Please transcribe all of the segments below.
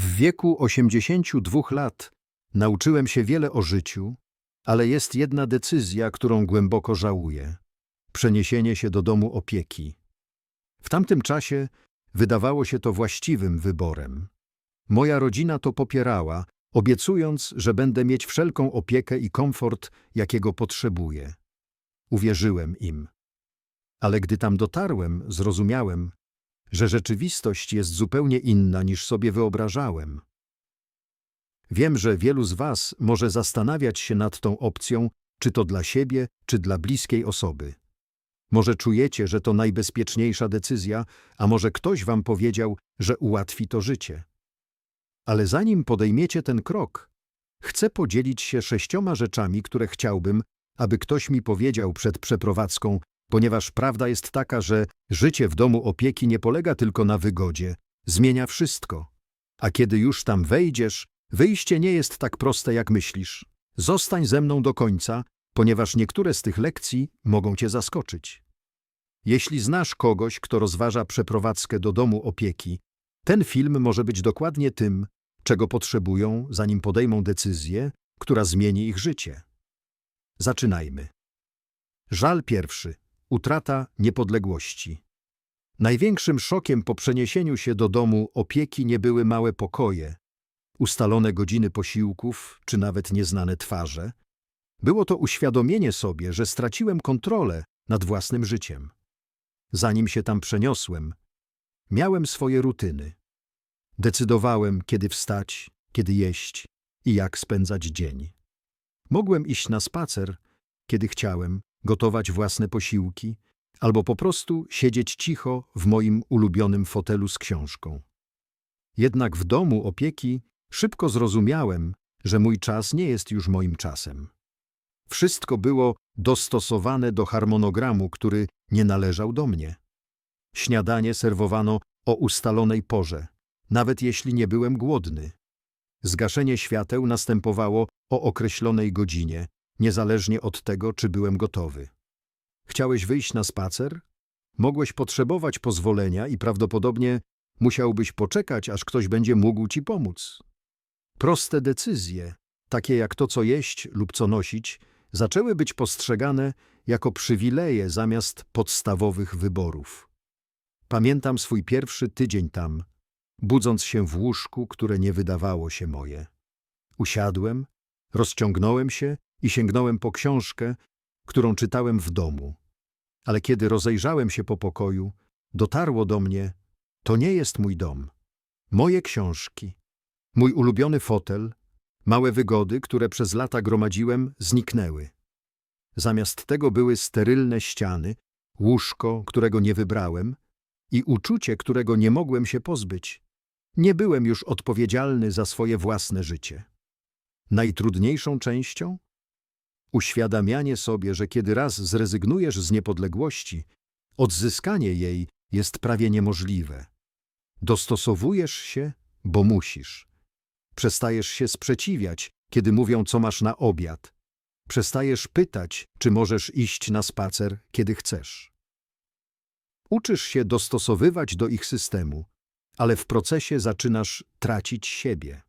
W wieku 82 lat nauczyłem się wiele o życiu, ale jest jedna decyzja, którą głęboko żałuję. Przeniesienie się do domu opieki. W tamtym czasie wydawało się to właściwym wyborem. Moja rodzina to popierała, obiecując, że będę mieć wszelką opiekę i komfort, jakiego potrzebuję. Uwierzyłem im. Ale gdy tam dotarłem, zrozumiałem, że rzeczywistość jest zupełnie inna niż sobie wyobrażałem. Wiem, że wielu z Was może zastanawiać się nad tą opcją, czy to dla siebie, czy dla bliskiej osoby. Może czujecie, że to najbezpieczniejsza decyzja, a może ktoś Wam powiedział, że ułatwi to życie. Ale zanim podejmiecie ten krok, chcę podzielić się sześcioma rzeczami, które chciałbym, aby ktoś mi powiedział przed przeprowadzką, ponieważ prawda jest taka, że życie w domu opieki nie polega tylko na wygodzie, zmienia wszystko. A kiedy już tam wejdziesz, wyjście nie jest tak proste, jak myślisz. Zostań ze mną do końca, ponieważ niektóre z tych lekcji mogą cię zaskoczyć. Jeśli znasz kogoś, kto rozważa przeprowadzkę do domu opieki, ten film może być dokładnie tym, czego potrzebują, zanim podejmą decyzję, która zmieni ich życie. Zaczynajmy. Żal pierwszy. Utrata niepodległości. Największym szokiem po przeniesieniu się do domu opieki nie były małe pokoje, ustalone godziny posiłków czy nawet nieznane twarze. Było to uświadomienie sobie, że straciłem kontrolę nad własnym życiem. Zanim się tam przeniosłem, miałem swoje rutyny. Decydowałem, kiedy wstać, kiedy jeść i jak spędzać dzień. Mogłem iść na spacer, kiedy chciałem, gotować własne posiłki, albo po prostu siedzieć cicho w moim ulubionym fotelu z książką. Jednak w domu opieki szybko zrozumiałem, że mój czas nie jest już moim czasem. Wszystko było dostosowane do harmonogramu, który nie należał do mnie. Śniadanie serwowano o ustalonej porze, nawet jeśli nie byłem głodny. Zgaszenie świateł następowało o określonej godzinie, niezależnie od tego, czy byłem gotowy. Chciałeś wyjść na spacer? Mogłeś potrzebować pozwolenia i prawdopodobnie musiałbyś poczekać, aż ktoś będzie mógł ci pomóc. Proste decyzje, takie jak to, co jeść lub co nosić, zaczęły być postrzegane jako przywileje zamiast podstawowych wyborów. Pamiętam swój pierwszy tydzień tam, budząc się w łóżku, które nie wydawało się moje. Usiadłem, rozciągnąłem się i sięgnąłem po książkę, którą czytałem w domu. Ale kiedy rozejrzałem się po pokoju, dotarło do mnie, to nie jest mój dom. Moje książki, mój ulubiony fotel, małe wygody, które przez lata gromadziłem, zniknęły. Zamiast tego były sterylne ściany, łóżko, którego nie wybrałem i uczucie, którego nie mogłem się pozbyć. Nie byłem już odpowiedzialny za swoje własne życie. Najtrudniejszą częścią? Uświadamianie sobie, że kiedy raz zrezygnujesz z niepodległości, odzyskanie jej jest prawie niemożliwe. Dostosowujesz się, bo musisz. Przestajesz się sprzeciwiać, kiedy mówią, co masz na obiad. Przestajesz pytać, czy możesz iść na spacer, kiedy chcesz. Uczysz się dostosowywać do ich systemu, ale w procesie zaczynasz tracić siebie.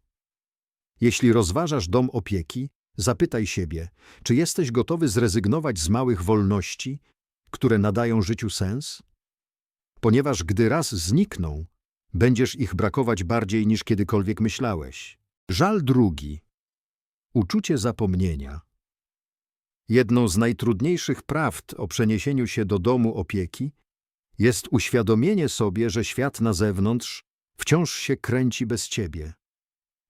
Jeśli rozważasz dom opieki, zapytaj siebie, czy jesteś gotowy zrezygnować z małych wolności, które nadają życiu sens? Ponieważ gdy raz znikną, będziesz ich brakować bardziej niż kiedykolwiek myślałeś. Żal drugi. Uczucie zapomnienia. Jedną z najtrudniejszych prawd o przeniesieniu się do domu opieki jest uświadomienie sobie, że świat na zewnątrz wciąż się kręci bez ciebie.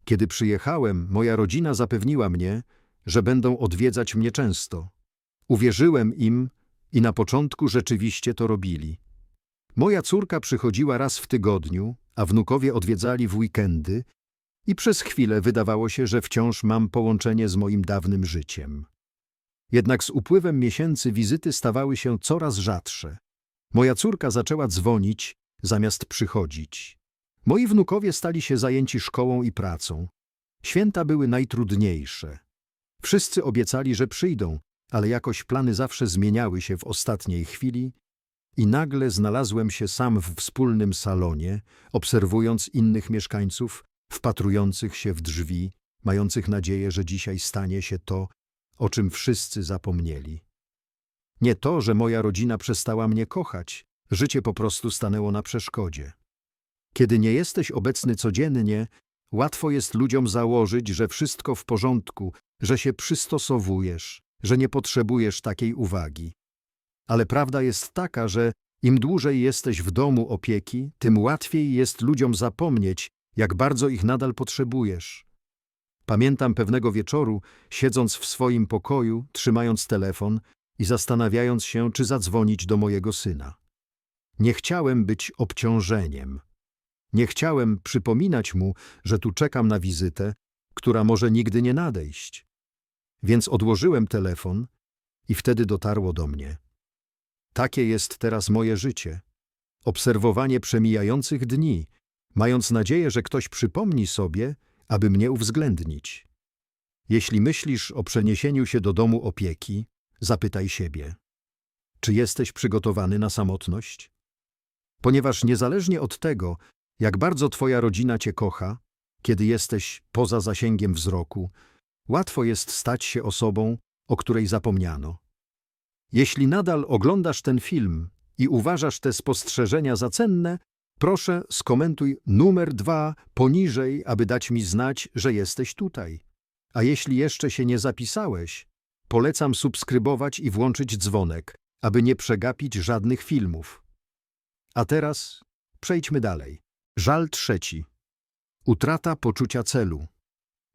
Kiedy przyjechałem, moja rodzina zapewniła mnie, że będą odwiedzać mnie często. Uwierzyłem im i na początku rzeczywiście to robili. Moja córka przychodziła raz w tygodniu, a wnukowie odwiedzali w weekendy i przez chwilę wydawało się, że wciąż mam połączenie z moim dawnym życiem. Jednak z upływem miesięcy wizyty stawały się coraz rzadsze. Moja córka zaczęła dzwonić, zamiast przychodzić. Moi wnukowie stali się zajęci szkołą i pracą. Święta były najtrudniejsze. Wszyscy obiecali, że przyjdą, ale jakoś plany zawsze zmieniały się w ostatniej chwili i nagle znalazłem się sam w wspólnym salonie, obserwując innych mieszkańców, wpatrujących się w drzwi, mających nadzieję, że dzisiaj stanie się to, o czym wszyscy zapomnieli. Nie to, że moja rodzina przestała mnie kochać, życie po prostu stanęło na przeszkodzie. Kiedy nie jesteś obecny codziennie, łatwo jest ludziom założyć, że wszystko w porządku, że się przystosowujesz, że nie potrzebujesz takiej uwagi. Ale prawda jest taka, że im dłużej jesteś w domu opieki, tym łatwiej jest ludziom zapomnieć, jak bardzo ich nadal potrzebujesz. Pamiętam pewnego wieczoru, siedząc w swoim pokoju, trzymając telefon i zastanawiając się, czy zadzwonić do mojego syna. Nie chciałem być obciążeniem. Nie chciałem przypominać mu, że tu czekam na wizytę, która może nigdy nie nadejść. Więc odłożyłem telefon i wtedy dotarło do mnie. Takie jest teraz moje życie. Obserwowanie przemijających dni, mając nadzieję, że ktoś przypomni sobie, aby mnie uwzględnić. Jeśli myślisz o przeniesieniu się do domu opieki, zapytaj siebie: czy jesteś przygotowany na samotność? Ponieważ niezależnie od tego, jak bardzo Twoja rodzina Cię kocha, kiedy jesteś poza zasięgiem wzroku, łatwo jest stać się osobą, o której zapomniano. Jeśli nadal oglądasz ten film i uważasz te spostrzeżenia za cenne, proszę skomentuj numer dwa poniżej, aby dać mi znać, że jesteś tutaj. A jeśli jeszcze się nie zapisałeś, polecam subskrybować i włączyć dzwonek, aby nie przegapić żadnych filmów. A teraz przejdźmy dalej. Żal trzeci. Utrata poczucia celu.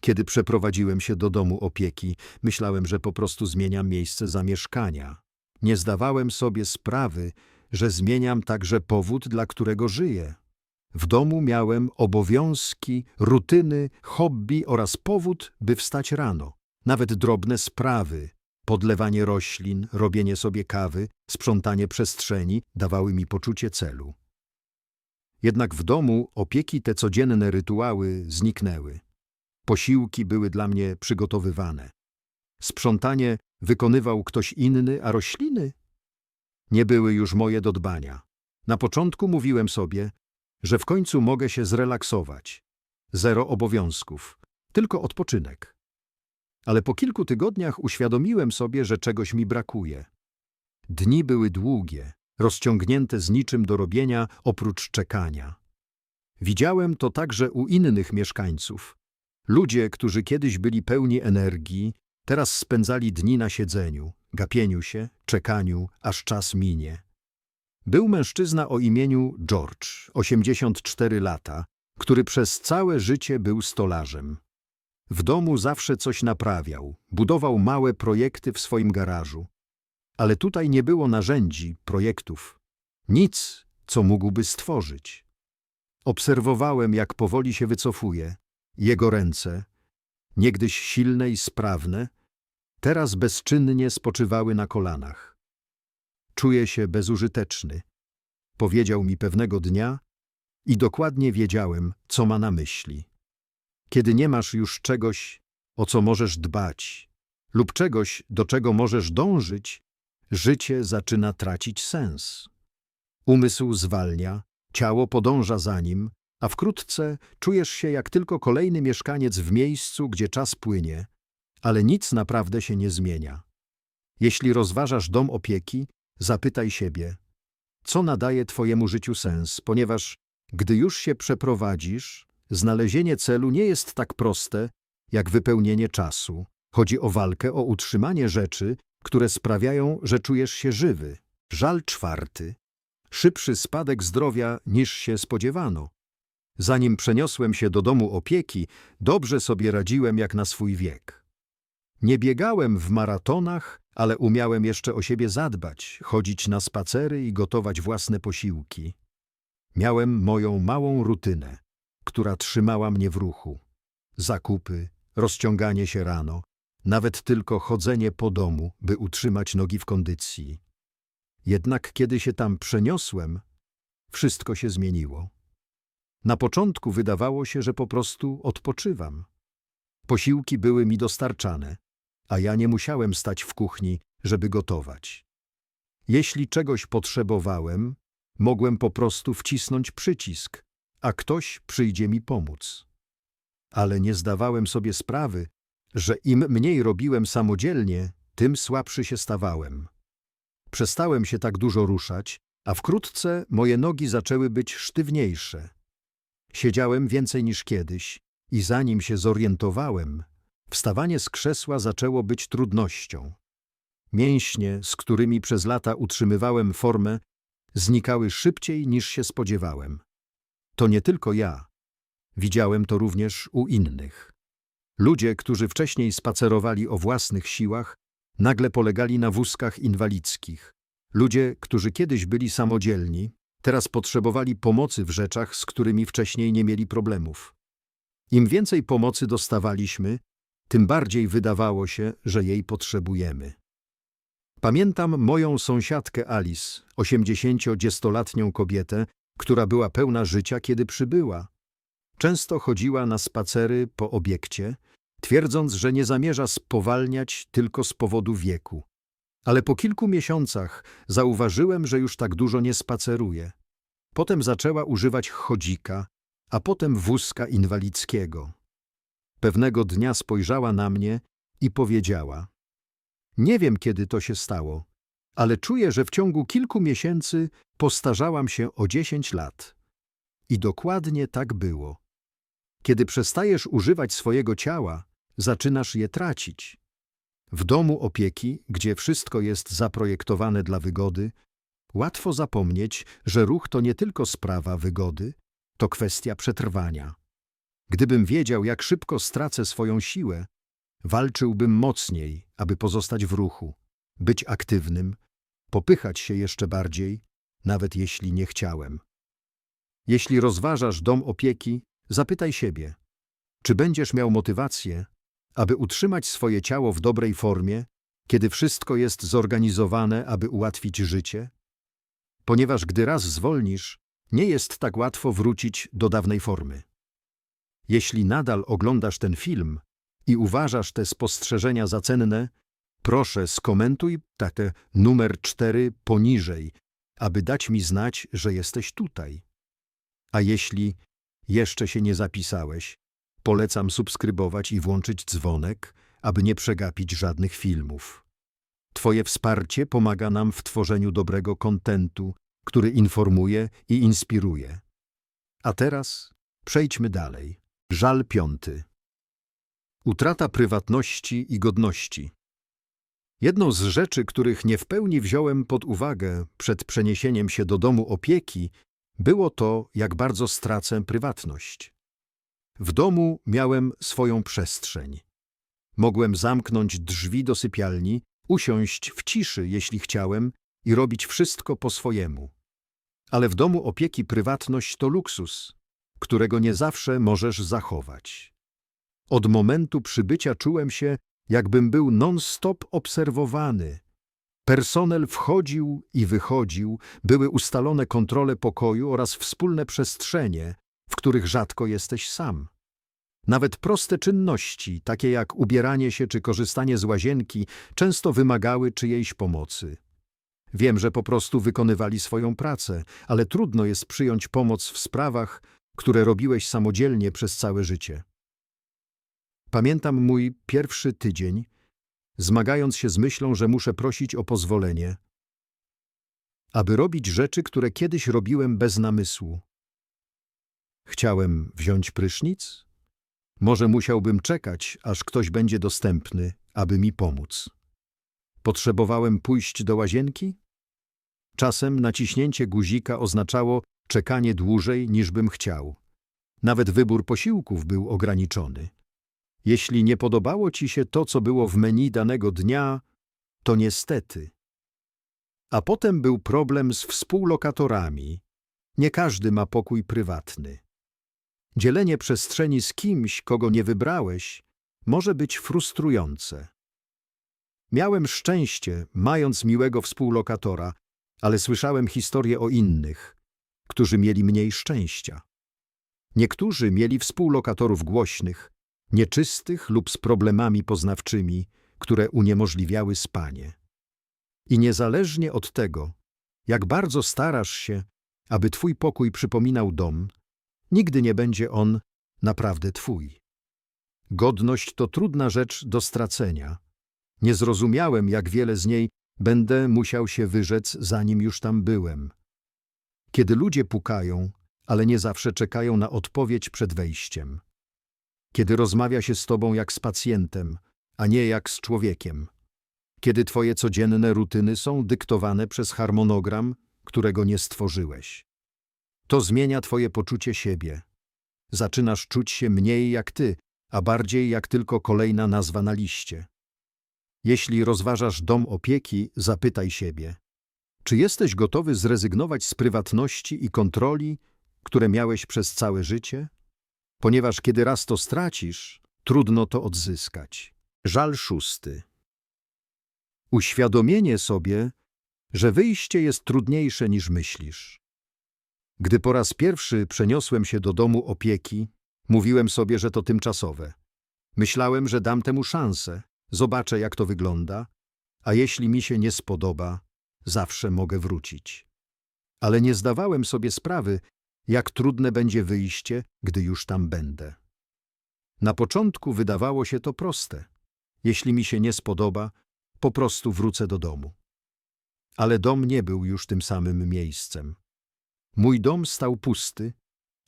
Kiedy przeprowadziłem się do domu opieki, myślałem, że po prostu zmieniam miejsce zamieszkania. Nie zdawałem sobie sprawy, że zmieniam także powód, dla którego żyję. W domu miałem obowiązki, rutyny, hobby oraz powód, by wstać rano. Nawet drobne sprawy, podlewanie roślin, robienie sobie kawy, sprzątanie przestrzeni dawały mi poczucie celu. Jednak w domu opieki te codzienne rytuały zniknęły. Posiłki były dla mnie przygotowywane. Sprzątanie wykonywał ktoś inny, a rośliny nie były już moje do dbania. Na początku mówiłem sobie, że w końcu mogę się zrelaksować. Zero obowiązków, tylko odpoczynek. Ale po kilku tygodniach uświadomiłem sobie, że czegoś mi brakuje. Dni były długie, rozciągnięte z niczym do robienia oprócz czekania. Widziałem to także u innych mieszkańców. Ludzie, którzy kiedyś byli pełni energii, teraz spędzali dni na siedzeniu, gapieniu się, czekaniu, aż czas minie. Był mężczyzna o imieniu George, 84 lata, który przez całe życie był stolarzem. W domu zawsze coś naprawiał, budował małe projekty w swoim garażu. Ale tutaj nie było narzędzi, projektów. Nic, co mógłby stworzyć. Obserwowałem, jak powoli się wycofuje. Jego ręce, niegdyś silne i sprawne, teraz bezczynnie spoczywały na kolanach. Czuję się bezużyteczny, powiedział mi pewnego dnia i dokładnie wiedziałem, co ma na myśli. Kiedy nie masz już czegoś, o co możesz dbać, lub czegoś, do czego możesz dążyć, życie zaczyna tracić sens. Umysł zwalnia, ciało podąża za nim, a wkrótce czujesz się jak tylko kolejny mieszkaniec w miejscu, gdzie czas płynie, ale nic naprawdę się nie zmienia. Jeśli rozważasz dom opieki, zapytaj siebie, co nadaje Twojemu życiu sens, ponieważ gdy już się przeprowadzisz, znalezienie celu nie jest tak proste, jak wypełnienie czasu. Chodzi o walkę o utrzymanie rzeczy, które sprawiają, że czujesz się żywy. Żal czwarty. Szybszy spadek zdrowia niż się spodziewano. Zanim przeniosłem się do domu opieki, dobrze sobie radziłem jak na swój wiek. Nie biegałem w maratonach, ale umiałem jeszcze o siebie zadbać, chodzić na spacery i gotować własne posiłki. Miałem moją małą rutynę, która trzymała mnie w ruchu. Zakupy, rozciąganie się rano, nawet tylko chodzenie po domu, by utrzymać nogi w kondycji. Jednak kiedy się tam przeniosłem, wszystko się zmieniło. Na początku wydawało się, że po prostu odpoczywam. Posiłki były mi dostarczane, a ja nie musiałem stać w kuchni, żeby gotować. Jeśli czegoś potrzebowałem, mogłem po prostu wcisnąć przycisk, a ktoś przyjdzie mi pomóc. ale nie zdawałem sobie sprawy, że im mniej robiłem samodzielnie, tym słabszy się stawałem. Przestałem się tak dużo ruszać, a wkrótce moje nogi zaczęły być sztywniejsze. Siedziałem więcej niż kiedyś i zanim się zorientowałem, wstawanie z krzesła zaczęło być trudnością. Mięśnie, z którymi przez lata utrzymywałem formę, znikały szybciej niż się spodziewałem. To nie tylko ja. Widziałem to również u innych. Ludzie, którzy wcześniej spacerowali o własnych siłach, nagle polegali na wózkach inwalidzkich. Ludzie, którzy kiedyś byli samodzielni, teraz potrzebowali pomocy w rzeczach, z którymi wcześniej nie mieli problemów. Im więcej pomocy dostawaliśmy, tym bardziej wydawało się, że jej potrzebujemy. Pamiętam moją sąsiadkę Alice, 80-dziestolatnią kobietę, która była pełna życia, kiedy przybyła. Często chodziła na spacery po obiekcie, twierdząc, że nie zamierza spowalniać tylko z powodu wieku. Ale po kilku miesiącach zauważyłem, że już tak dużo nie spaceruje. Potem zaczęła używać chodzika, a potem wózka inwalidzkiego. Pewnego dnia spojrzała na mnie i powiedziała: Nie wiem, kiedy to się stało, ale czuję, że w ciągu kilku miesięcy postarzałam się o dziesięć lat. I dokładnie tak było. Kiedy przestajesz używać swojego ciała, zaczynasz je tracić. W domu opieki, gdzie wszystko jest zaprojektowane dla wygody, łatwo zapomnieć, że ruch to nie tylko sprawa wygody, to kwestia przetrwania. Gdybym wiedział, jak szybko stracę swoją siłę, walczyłbym mocniej, aby pozostać w ruchu, być aktywnym, popychać się jeszcze bardziej, nawet jeśli nie chciałem. Jeśli rozważasz dom opieki, zapytaj siebie, czy będziesz miał motywację, aby utrzymać swoje ciało w dobrej formie, kiedy wszystko jest zorganizowane, aby ułatwić życie? Ponieważ gdy raz zwolnisz, nie jest tak łatwo wrócić do dawnej formy. Jeśli nadal oglądasz ten film i uważasz te spostrzeżenia za cenne, proszę skomentuj takie numer cztery poniżej, aby dać mi znać, że jesteś tutaj. A jeśli jeszcze się nie zapisałeś, polecam subskrybować i włączyć dzwonek, aby nie przegapić żadnych filmów. Twoje wsparcie pomaga nam w tworzeniu dobrego kontentu, który informuje i inspiruje. A teraz przejdźmy dalej. Żal piąty. Utrata prywatności i godności. Jedną z rzeczy, których nie w pełni wziąłem pod uwagę przed przeniesieniem się do domu opieki, było to, jak bardzo stracę prywatność. W domu miałem swoją przestrzeń. Mogłem zamknąć drzwi do sypialni, usiąść w ciszy, jeśli chciałem, i robić wszystko po swojemu. Ale w domu opieki prywatność to luksus, którego nie zawsze możesz zachować. Od momentu przybycia czułem się, jakbym był non-stop obserwowany. Personel wchodził i wychodził, były ustalone kontrole pokoju oraz wspólne przestrzenie, w których rzadko jesteś sam. Nawet proste czynności, takie jak ubieranie się czy korzystanie z łazienki, często wymagały czyjejś pomocy. Wiem, że po prostu wykonywali swoją pracę, ale trudno jest przyjąć pomoc w sprawach, które robiłeś samodzielnie przez całe życie. Pamiętam mój pierwszy tydzień, zmagając się z myślą, że muszę prosić o pozwolenie, aby robić rzeczy, które kiedyś robiłem bez namysłu. Chciałem wziąć prysznic? Może musiałbym czekać, aż ktoś będzie dostępny, aby mi pomóc. Potrzebowałem pójść do łazienki? Czasem naciśnięcie guzika oznaczało czekanie dłużej niż bym chciał. Nawet wybór posiłków był ograniczony. Jeśli nie podobało ci się to, co było w menu danego dnia, to niestety. A potem był problem z współlokatorami. Nie każdy ma pokój prywatny. Dzielenie przestrzeni z kimś, kogo nie wybrałeś, może być frustrujące. Miałem szczęście, mając miłego współlokatora, ale słyszałem historie o innych, którzy mieli mniej szczęścia. Niektórzy mieli współlokatorów głośnych, nieczystych lub z problemami poznawczymi, które uniemożliwiały spanie. I niezależnie od tego, jak bardzo starasz się, aby twój pokój przypominał dom, nigdy nie będzie on naprawdę twój. Godność to trudna rzecz do stracenia. Nie zrozumiałem, jak wiele z niej będę musiał się wyrzec, zanim już tam byłem. Kiedy ludzie pukają, ale nie zawsze czekają na odpowiedź przed wejściem. Kiedy rozmawia się z tobą jak z pacjentem, a nie jak z człowiekiem. Kiedy twoje codzienne rutyny są dyktowane przez harmonogram, którego nie stworzyłeś. To zmienia twoje poczucie siebie. Zaczynasz czuć się mniej jak ty, a bardziej jak tylko kolejna nazwa na liście. Jeśli rozważasz dom opieki, zapytaj siebie, czy jesteś gotowy zrezygnować z prywatności i kontroli, które miałeś przez całe życie? Ponieważ kiedy raz to stracisz, trudno to odzyskać. Żal szósty. Uświadomienie sobie, że wyjście jest trudniejsze niż myślisz. Gdy po raz pierwszy przeniosłem się do domu opieki, mówiłem sobie, że to tymczasowe. Myślałem, że dam temu szansę, zobaczę jak to wygląda, a jeśli mi się nie spodoba, zawsze mogę wrócić. Ale nie zdawałem sobie sprawy, jak trudne będzie wyjście, gdy już tam będę. Na początku wydawało się to proste. Jeśli mi się nie spodoba, po prostu wrócę do domu. Ale dom nie był już tym samym miejscem. Mój dom stał pusty,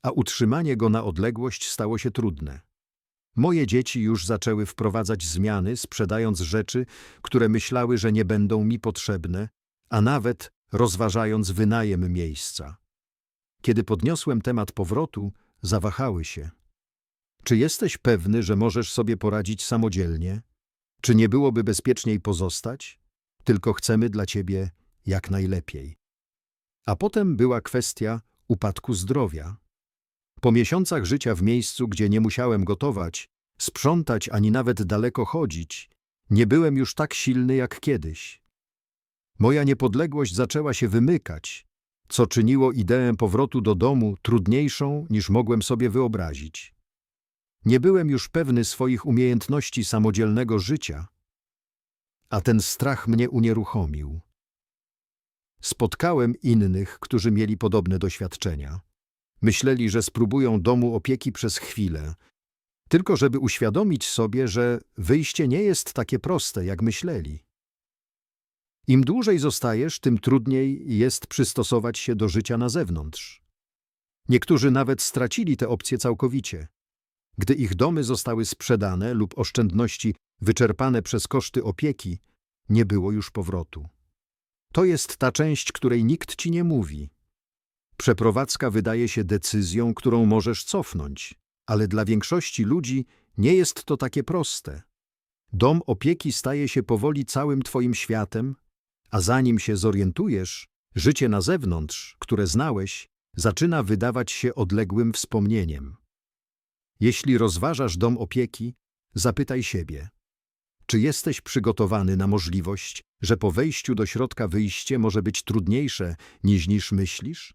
a utrzymanie go na odległość stało się trudne. Moje dzieci już zaczęły wprowadzać zmiany, sprzedając rzeczy, które myślały, że nie będą mi potrzebne, a nawet rozważając wynajem miejsca. Kiedy podniosłem temat powrotu, zawahały się. Czy jesteś pewny, że możesz sobie poradzić samodzielnie? Czy nie byłoby bezpieczniej pozostać? Tylko chcemy dla ciebie jak najlepiej. A potem była kwestia upadku zdrowia. Po miesiącach życia w miejscu, gdzie nie musiałem gotować, sprzątać ani nawet daleko chodzić, nie byłem już tak silny jak kiedyś. Moja niepodległość zaczęła się wymykać, co czyniło ideę powrotu do domu trudniejszą niż mogłem sobie wyobrazić. Nie byłem już pewny swoich umiejętności samodzielnego życia, a ten strach mnie unieruchomił. Spotkałem innych, którzy mieli podobne doświadczenia. Myśleli, że spróbują domu opieki przez chwilę, tylko żeby uświadomić sobie, że wyjście nie jest takie proste, jak myśleli. Im dłużej zostajesz, tym trudniej jest przystosować się do życia na zewnątrz. Niektórzy nawet stracili te opcje całkowicie. Gdy ich domy zostały sprzedane lub oszczędności wyczerpane przez koszty opieki, nie było już powrotu. To jest ta część, której nikt ci nie mówi. Przeprowadzka wydaje się decyzją, którą możesz cofnąć, ale dla większości ludzi nie jest to takie proste. Dom opieki staje się powoli całym twoim światem, a zanim się zorientujesz, życie na zewnątrz, które znałeś, zaczyna wydawać się odległym wspomnieniem. Jeśli rozważasz dom opieki, zapytaj siebie, czy jesteś przygotowany na możliwość, że po wejściu do środka wyjście może być trudniejsze niż niż myślisz?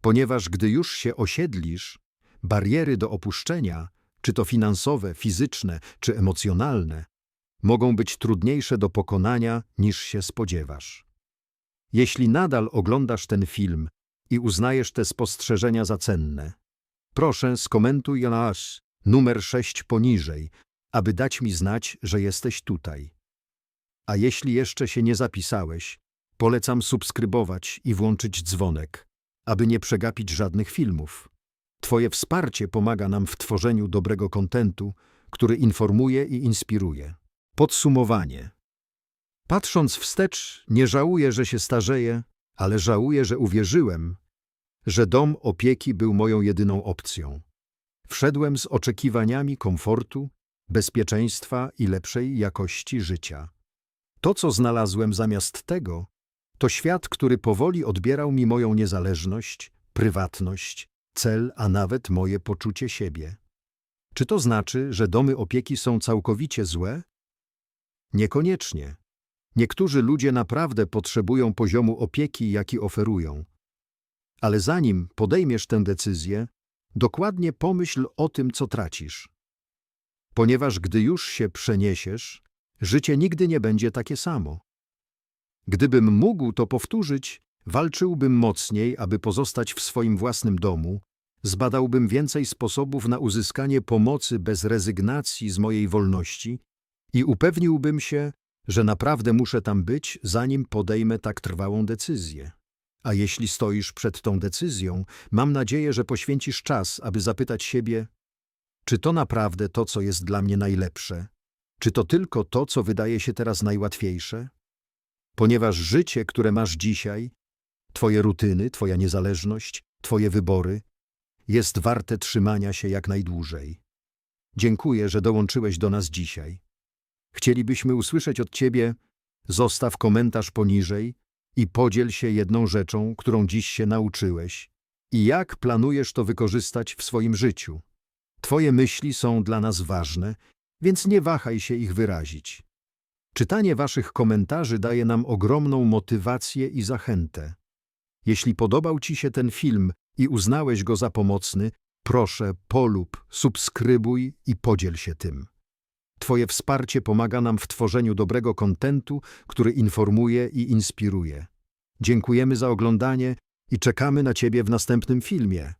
Ponieważ gdy już się osiedlisz, bariery do opuszczenia, czy to finansowe, fizyczne, czy emocjonalne, mogą być trudniejsze do pokonania niż się spodziewasz. Jeśli nadal oglądasz ten film i uznajesz te spostrzeżenia za cenne, proszę skomentuj nasz numer 6 poniżej, aby dać mi znać, że jesteś tutaj. A jeśli jeszcze się nie zapisałeś, polecam subskrybować i włączyć dzwonek, aby nie przegapić żadnych filmów. Twoje wsparcie pomaga nam w tworzeniu dobrego kontentu, który informuje i inspiruje. Podsumowanie. Patrząc wstecz, nie żałuję, że się starzeję, ale żałuję, że uwierzyłem, że dom opieki był moją jedyną opcją. Wszedłem z oczekiwaniami komfortu, bezpieczeństwa i lepszej jakości życia. To, co znalazłem zamiast tego, to świat, który powoli odbierał mi moją niezależność, prywatność, cel, a nawet moje poczucie siebie. Czy to znaczy, że domy opieki są całkowicie złe? Niekoniecznie. Niektórzy ludzie naprawdę potrzebują poziomu opieki, jaki oferują. Ale zanim podejmiesz tę decyzję, dokładnie pomyśl o tym, co tracisz. Ponieważ gdy już się przeniesiesz, życie nigdy nie będzie takie samo. Gdybym mógł to powtórzyć, walczyłbym mocniej, aby pozostać w swoim własnym domu, zbadałbym więcej sposobów na uzyskanie pomocy bez rezygnacji z mojej wolności i upewniłbym się, że naprawdę muszę tam być, zanim podejmę tak trwałą decyzję. A jeśli stoisz przed tą decyzją, mam nadzieję, że poświęcisz czas, aby zapytać siebie, czy to naprawdę to, co jest dla mnie najlepsze? Czy to tylko to, co wydaje się teraz najłatwiejsze? Ponieważ życie, które masz dzisiaj, Twoje rutyny, Twoja niezależność, Twoje wybory, jest warte trzymania się jak najdłużej. Dziękuję, że dołączyłeś do nas dzisiaj. Chcielibyśmy usłyszeć od Ciebie, zostaw komentarz poniżej i podziel się jedną rzeczą, którą dziś się nauczyłeś i jak planujesz to wykorzystać w swoim życiu. Twoje myśli są dla nas ważne, więc nie wahaj się ich wyrazić. Czytanie Waszych komentarzy daje nam ogromną motywację i zachętę. Jeśli podobał Ci się ten film i uznałeś go za pomocny, proszę polub, subskrybuj i podziel się tym. Twoje wsparcie pomaga nam w tworzeniu dobrego kontentu, który informuje i inspiruje. Dziękujemy za oglądanie i czekamy na Ciebie w następnym filmie.